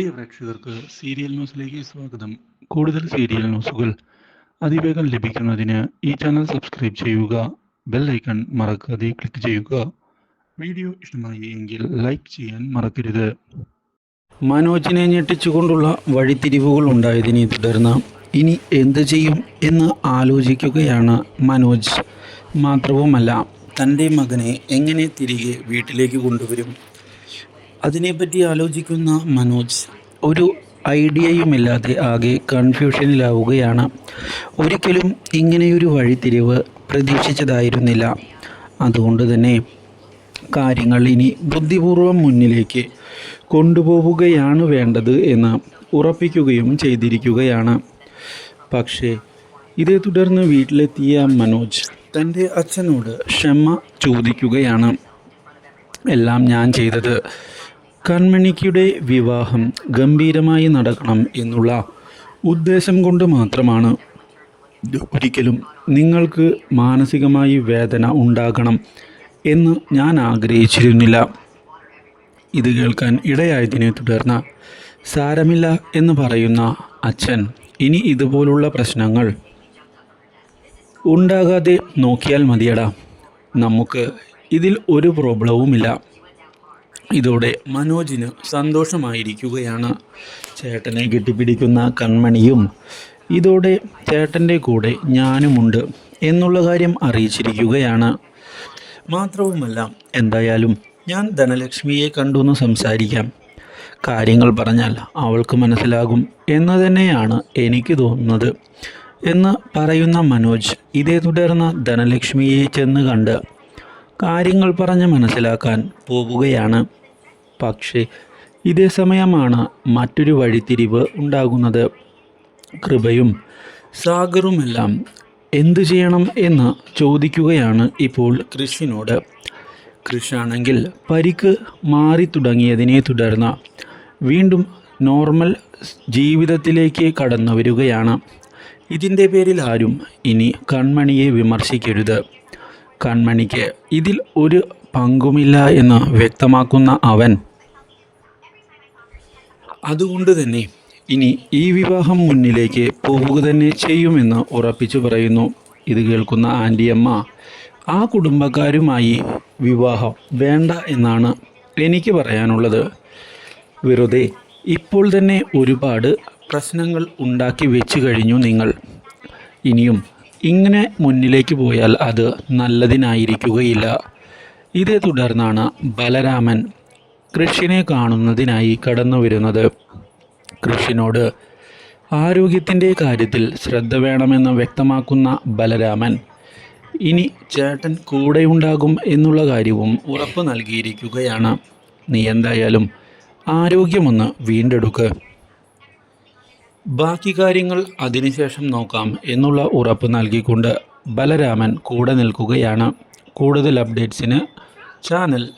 പ്രിയ പ്രേക്ഷകർക്ക് സീരിയൽ ന്യൂസിലേക്ക് സ്വാഗതം. കൂടുതൽ സീരിയൽ ന്യൂസുകൾ അതിവേഗം ലഭിക്കുന്നതിന് ഈ ചാനൽ സബ്സ്ക്രൈബ് ചെയ്യുക ബെൽ ഐക്കൺ മറക്കാതെ ക്ലിക്ക് ചെയ്യുക. വീഡിയോ ഇഷ്ടമായി എങ്കിൽ ലൈക്ക് ചെയ്യാൻ മറക്കരുത്. മനോജിനെ ഞെട്ടിച്ചുകൊണ്ടുള്ള വഴിത്തിരിവുകൾ ഉണ്ടായതിനെ തുടർന്ന് ഇനി എന്ത് ചെയ്യും എന്ന് ആലോചിക്കുകയാണ് മനോജ്. മാത്രവുമല്ല തന്റെ മകനെ എങ്ങനെ തിരികെ വീട്ടിലേക്ക് കൊണ്ടുവരും? അതിനെപ്പറ്റി ആലോചിക്കുന്ന മനോജ് ഒരു ഐഡിയയുമില്ലാതെ ആകെ കൺഫ്യൂഷനിലാവുകയാണ്. ഒരിക്കലും ഇങ്ങനെയൊരു വഴിത്തിരിവ് പ്രതീക്ഷിച്ചതായിരുന്നില്ല. അതുകൊണ്ട് തന്നെ കാര്യങ്ങൾ ഇനി ബുദ്ധിപൂർവം മുന്നിലേക്ക് കൊണ്ടുപോവുകയാണ് വേണ്ടത് എന്ന് ഉറപ്പിക്കുകയും ചെയ്തിരിക്കുകയാണ്. പക്ഷേ ഇതേ തുടർന്ന് വീട്ടിലെത്തിയ മനോജ് തന്റെ അച്ഛനോട് ക്ഷമ ചോദിക്കുകയാണ്. എല്ലാം ഞാൻ ചെയ്തത് കൺമണിക്കുടെ വിവാഹം ഗംഭീരമായി നടക്കണം എന്നുള്ള ഉദ്ദേശം കൊണ്ട് മാത്രമാണ് ഒരിക്കലും നിങ്ങൾക്ക് മാനസികമായി വേദന ഉണ്ടാകണം എന്ന് ഞാൻ ആഗ്രഹിച്ചിരുന്നില്ല. ഇത് കേൾക്കാൻ ഇടയായതിനെ തുടർന്ന് സാരമില്ല എന്ന് പറയുന്ന അച്ഛൻ ഇനി ഇതുപോലുള്ള പ്രശ്നങ്ങൾ ഉണ്ടാകാതെ നോക്കിയാൽ മതിയടാ. നമുക്ക് ഇതിൽ ഒരു പ്രോബ്ലവുമില്ല. ഇതോടെ മനോജിന് സന്തോഷമായിരിക്കുകയാണ്. ചേട്ടനെ കെട്ടിപ്പിടിക്കുന്ന കൺമണിയും ഇതോടെ ചേട്ടന്റെ കൂടെ ഞാനുമുണ്ട് എന്നുള്ള കാര്യം അറിയിച്ചിരിക്കുകയാണ്. മാത്രവുമല്ല എന്തായാലും ഞാൻ ധനലക്ഷ്മിയെ കണ്ടുവന്ന് സംസാരിക്കാം. കാര്യങ്ങൾ പറഞ്ഞാൽ അവൾക്ക് മനസ്സിലാകും എന്ന് തന്നെയാണ് എനിക്ക് തോന്നുന്നത് എന്ന് പറയുന്ന മനോജ് ഇതേ തുടർന്ന് ധനലക്ഷ്മിയെ ചെന്ന് കണ്ട് കാര്യങ്ങൾ പറഞ്ഞ് മനസ്സിലാക്കാൻ പോവുകയാണ് പക്ഷേ ഇതേ സമയമാണ് മറ്റൊരു വഴിത്തിരിവ് ഉണ്ടാകുന്നത്. കൃപയും സാഗറുമെല്ലാം എന്തു ചെയ്യണം എന്ന് ചോദിക്കുകയാണ് ഇപ്പോൾ കൃഷിനോട്. കൃഷാണെങ്കിൽ പരിക്ക് മാറി തുടങ്ങിയതിനെ തുടർന്ന് വീണ്ടും നോർമൽ ജീവിതത്തിലേക്ക് കടന്നു വരികയാണ്. ഇതിന്റെ പേരിൽ ആരും ഇനി കൺമണിയെ വിമർശിക്കരുത്. കൺമണിക്ക് ഇതിൽ ഒരു പങ്കുമില്ല എന്ന് വ്യക്തമാക്കുന്ന അവൻ. അതുകൊണ്ട് തന്നെ ഇനി ഈ വിവാഹം മുന്നിലേക്ക് പോവുക തന്നെ ചെയ്യുമെന്ന് ഉറപ്പിച്ചു പറയുന്നു. ഇത് കേൾക്കുന്ന ആന്റിയമ്മ ആ കുടുംബക്കാരുമായി വിവാഹം വേണ്ട എന്നാണ് എനിക്ക് പറയാനുള്ളത്. വെറുതെ ഇപ്പോൾ തന്നെ ഒരുപാട് പ്രശ്നങ്ങൾ ഉണ്ടാക്കി വെച്ച് കഴിഞ്ഞു നിങ്ങൾ. ഇനിയും ഇങ്ങനെ മുന്നിലേക്ക് പോയാൽ അത് നല്ലതിനായിരിക്കുകയില്ല. ഇതേ തുടർന്നാണ് ബലരാമൻ കൃഷിനെ കാണുന്നതിനായി കടന്നു വരുന്നത് കൃഷിനോട് ആരോഗ്യത്തിന്റെ കാര്യത്തിൽ ശ്രദ്ധ വേണമെന്ന് വ്യക്തമാക്കുന്ന ബലരാമൻ ഇനി ചേട്ടൻ കൂടെയുണ്ടാകും എന്നുള്ള കാര്യവും ഉറപ്പ് നൽകിയിരിക്കുകയാണ്. നീ എന്തായാലും ആരോഗ്യമൊന്ന് വീണ്ടെടുക്ക്. ബാക്കി കാര്യങ്ങൾ അതിനുശേഷം നോക്കാം എന്നുള്ള ഉറപ്പ് നൽകിക്കൊണ്ട് ബലരാമൻ കൂടെ നിൽക്കുകയാണ്. കൂടുതൽ അപ്ഡേറ്റ്സിന് ചാനൽ